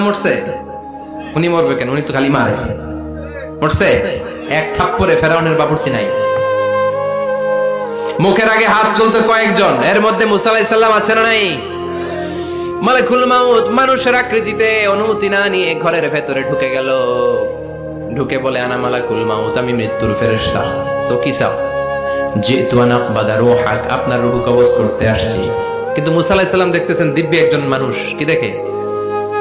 মরছে? উনি মরবে কেন? উনি তো খালি মারে। মরছে? এক থাপ্পরে ফেরাউনের নাই। মুখের আগে হাত চলতে কয়েকজন। এর মধ্যে আছে না নাই? মানুষের আকৃতিতে অনুমতি না নিয়ে ঘরের ভেতরে ঢুকে গেল। ঢুকে বলে, আনা মালাকুল মাউত, আমি মৃত্যুর তো কি চাও? আপনার রুহু কবজ করতে আসছি। কিন্তু মুসা আলাইসাল্লাম দেখতেছেন দিব্য একজন মানুষ। কি দেখে?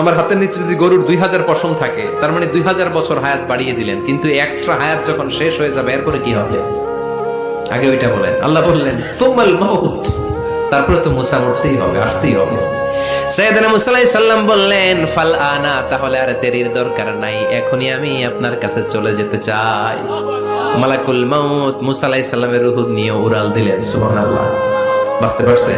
আমার হাতের নিচে যদি গরুর দুই হাজার পশম থাকে, তার মানে দুই হাজার বছর হায়াত বাড়িয়ে দিলেন, কিন্তু এক্সট্রা হায়াত যখন শেষ হয়ে যাবে, এরপরে কি হবে? আগে ওইটা বলেন। আল্লাহ বললেন সুমাল মাউত। তারপরে তো মুসা মরতেই হবে, আসতেই হবে। সৈয়দনা মুসা আলাইহিস সাল্লাম বললেন, ফাল আনা, তাহলে আর দেরির দরকার নাই, এখনই আমি আপনার কাছে চলে যেতে চাই। মালাকুল মাউত মুসা আলাইহিস সাল্লামের রূহ নিয়ে উড়াল দিলেন, সুবহানাল্লাহ। বাঁচতে পারছে